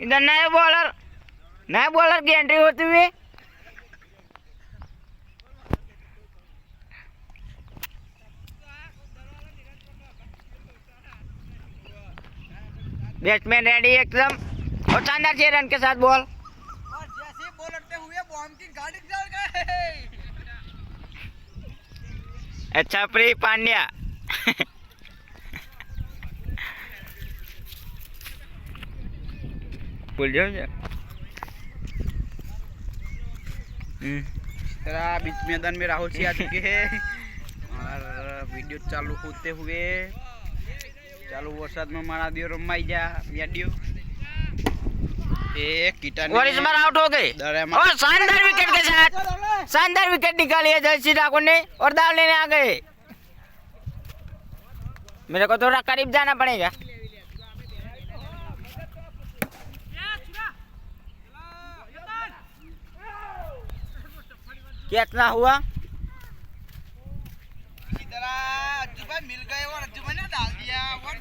इधर नए बॉलर नए बॉलर की एंट्री होती हुई। बैट्समैन रेडी एकदम। और शानदार छह रन के साथ बॉल और जैसे ही बॉल अड़ते हुए बॉम्ब की गाड़ी चल गए अच्छा प्री पांड्या। ભૂલ જાવ तेरा बीच मैदान में राहुल सिंह आ चुके हैं और वीडियो चालू होते हुए चालू ચાલુ में मारा दियो रोमाई जा वीडियो एक કિટન और इस बार आउट हो गए और શાનદાર विकेट के साथ शानदार विकेट निकाली है जयसिंह ठाकुर ने और दाव लेने आ गए मेरे को थोड़ा करीब जाना पड़ेगा कितना हुआ इसी तरह अज्जू भाई मिल गए और अज्जू भाई ने डाल दिया और